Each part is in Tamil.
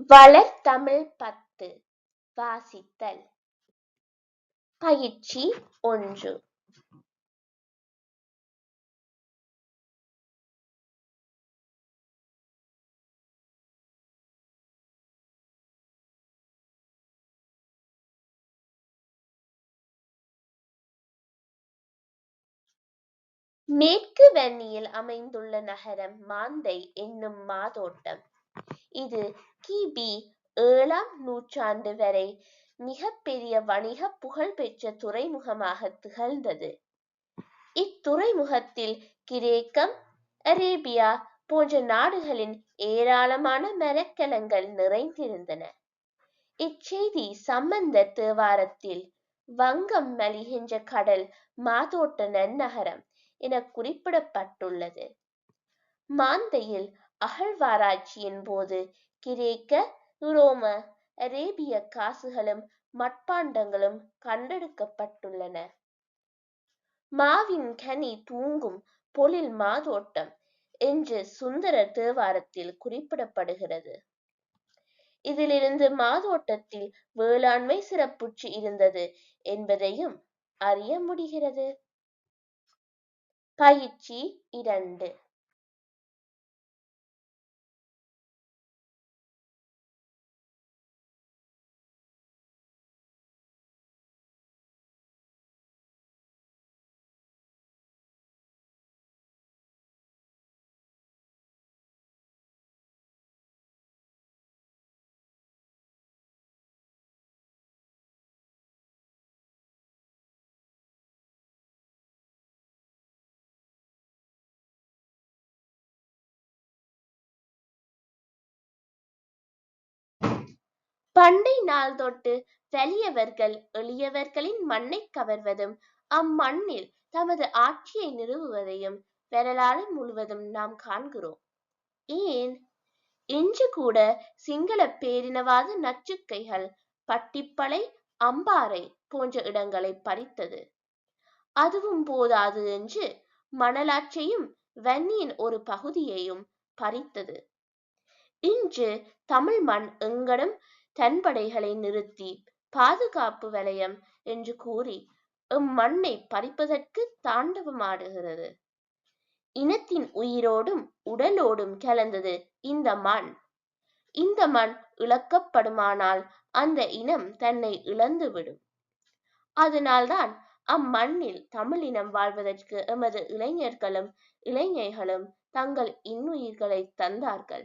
வளர்தமிழ் பத்து வாசித்தல். பயிற்சி ஒன்று. மேற்கு வன்னியில் அமைந்துள்ள நகரம் மாந்தை என்னும் மாதோட்டம். இது கிபி ஏழாம் நூற்றாண்டு வரை மிகப்பெரிய வணிக புகழ்பெற்ற துறைமுகமாக திகழ்ந்தது. இத்துறைமுகத்தில் கிரேக்கம் அரேபியா போன்ற நாடுகளின் ஏராளமான மரக்கலங்கள் நிறைந்திருந்தன. இச்செய்தி சம்பந்த தேவாரத்தில் வங்கம் மலிகின்ற கடல் மாதோட்ட நன்னகரம் என குறிப்பிடப்பட்டுள்ளது. மாந்தையில் அகழ்வாராய்ச்சியின் போது கிரேக்க உரோம அரேபிய காசுகளும் மட்பாண்டங்களும் கண்டெடுக்கப்பட்டுள்ளன. மாவின் கனி தூங்கும் பொழில் மாதோட்டம் என்று சுந்தர தேவாரத்தில் குறிப்பிடப்படுகிறது. இதிலிருந்து மாதோட்டத்தில் வேளாண்மை சிறப்புற்று இருந்தது என்பதையும் அறிய முடிகிறது. பயிற்சி இரண்டு. பண்டை நாள் தொட்டு வலியவர்கள் எளியவர்களின் மண்ணை கவர்வதும் அம்மண்ணில் தமது ஆட்சியை நிறுவுவதையும் வரலாறு முழுவதும் நாம் காண்கிறோம். ஏன்? இன்று கூட சிங்கள பேரினவாத நச்சுக்கைகள் பட்டிப்பளை அம்பாறை போன்ற இடங்களை பறித்தது. அதுவும் போதாது என்று மணலாற்றையும் வன்னியின் ஒரு பகுதியையும் பறித்தது. இன்று தமிழ் மண் எங்கடும் தன் படைகளை நிறுத்தி பாதுகாப்பு வலயம் என்று கூறி இம்மண்ணை பறிப்பதற்கு தாண்டவமாடுகிறது. இனத்தின் உயிரோடும் உடலோடும் கலந்தது இந்த மண். இந்த மண் இழக்கப்படுமானால் அந்த இனம் தன்னை இழந்துவிடும். அதனால்தான் அம்மண்ணில் தமிழினம் வாழ்வதற்கு எமது இளைஞர்களும் இளைஞர்களும் தங்கள் இன்னுயிர்களை தந்தார்கள்.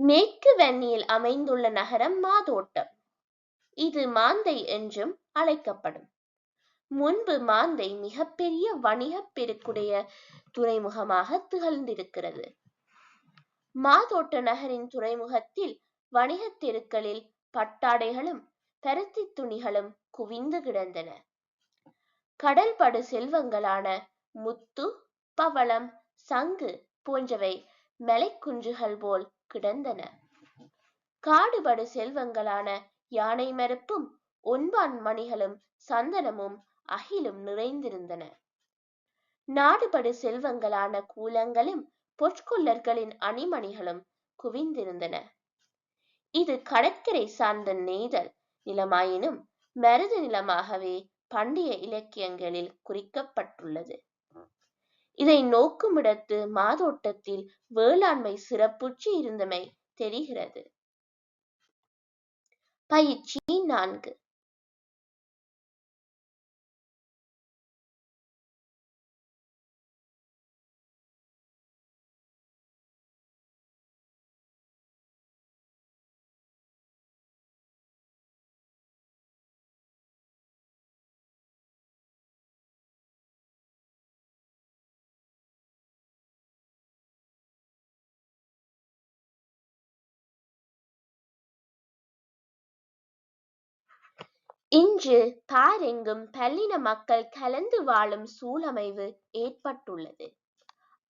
மேற்கு வெண்ணியில் அமைந்துள்ள நகரம் மாதோட்டம். இது மாந்தை என்றும் அழைக்கப்படும். முன்பு மாந்தை மிகப்பெரிய வணிக பெருக்குடைய துறைமுகமாக திகழ்ந்திருக்கிறது. மாதோட்ட நகரின் துறைமுகத்தில் வணிக தெருக்களில் பட்டாடைகளும் பருத்தி துணிகளும் குவிந்து கிடந்தன. கடல்படு செல்வங்களான முத்து பவளம் சங்கு போன்றவை மலைக்குன்றுகள் போல் கிடந்தன. காடுபடு செல்வங்களான யானை மரப்பும் ஒன்பான் மணிகளும் சந்தனமும் அகிலும் நிறைந்திருந்தன. நாடுபடு செல்வங்களான கூலங்களும் பொற்கொல்லர்களின் அணிமணிகளும் குவிந்திருந்தன. இது கடற்கரை சார்ந்த நெய்தல் நிலமாயினும் மருது நிலமாகவே பண்டைய இலக்கியங்களில் குறிக்கப்பட்டுள்ளது. இதை நோக்குமிடத்து மாதோட்டத்தில் வேளாண்மை சிறப்புற்று இருந்தமை தெரிகிறது. பயிற்சி நான்கு. இன்று பாரெங்கும் பல்லின மக்கள் கலந்து வாழும் சூழமைவு ஏற்பட்டுள்ளது.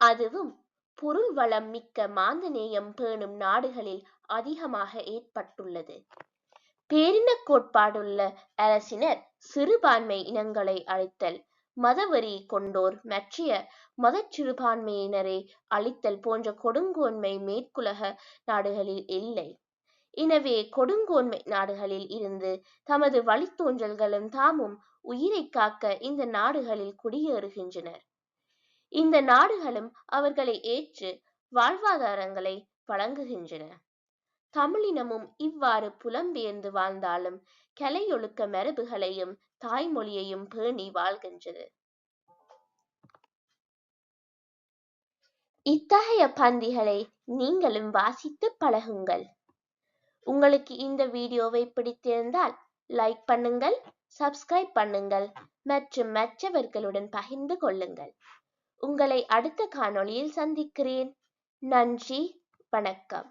அதுவும் பொருள் வளம் மிக்க மாந்தநேயம் பேணும் நாடுகளில் அதிகமாக ஏற்பட்டுள்ளது. பேரின கோட்பாடுள்ள அரசினர் சிறுபான்மை இனங்களை அழித்தல் மதவெறி கொண்டோர் மற்றைய மதச் சிறுபான்மையினரை அழித்தல் போன்ற கொடுங்கோன்மை மேற்குலக நாடுகளில் இல்லை. எனவே கொடுங்கோன்மை நாடுகளில் இருந்து தமது வழித்தோன்றல்களும் தாமும் உயிரை காக்க இந்த நாடுகளில் குடியேறுகின்றனர். இந்த நாடுகளும் அவர்களை ஏற்று வாழ்வாதாரங்களை வழங்குகின்றன. தமிழினமும் இவ்வாறு புலம்பெயர்ந்து வாழ்ந்தாலும் கலையொழுக்க மரபுகளையும் தாய்மொழியையும் பேணி வாழ்கின்றது. இத்தகைய பந்திகளை நீங்களும் வாசித்து பழகுங்கள். உங்களுக்கு இந்த வீடியோவை பிடித்திருந்தால் லைக் பண்ணுங்கள் சப்ஸ்கிரைப் பண்ணுங்கள் மற்றும் மற்றவர்களுடன் பகிர்ந்து கொள்ளுங்கள். உங்களை அடுத்த காணொளியில் சந்திக்கிறேன். நன்றி வணக்கம்.